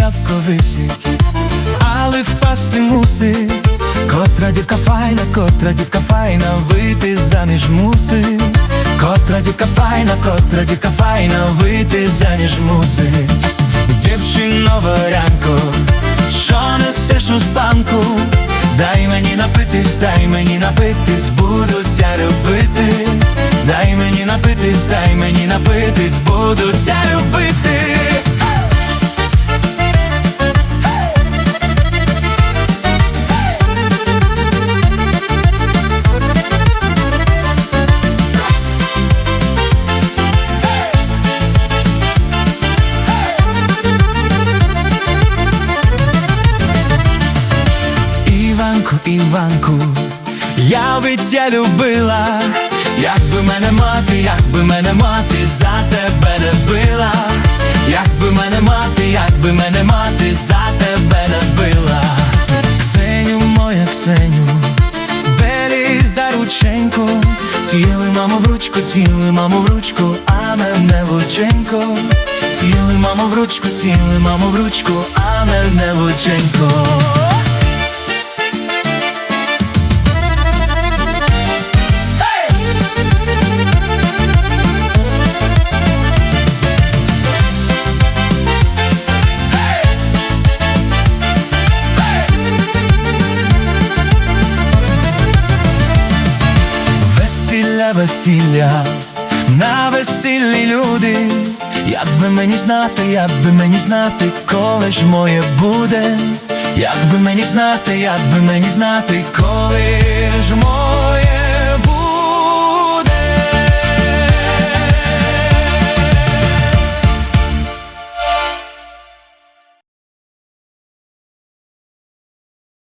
Ябко висить, але впасти мусить, котра дівка файна, котра дівка файна, вийти заміж мусить, котра дівка файна, котра дівка файна, вийти заміж мусить, дівчиного ранку, що несеш у банку, дай мені напитись, дай мені напитись, буду ця любити, дай мені напитись, дай мені напитись, буду ця любити. Іванку, Іванку, я би ця любила, якби мене мати, якби мене мати за тебе не била, якби мене мати, якби мене мати за тебе не била. Ксеню, моя Ксеню, бері за рученьку, сіли маму в ручку, ціли маму в ручку, а мене в оченько. Сіли маму в ручку, ціли маму в ручку, а мене в оченько. Весілля, весілля, на весіллі люди, як би мені знати, як би мені знати, коли ж моє буде, як би мені знати, як би мені знати, коли ж моє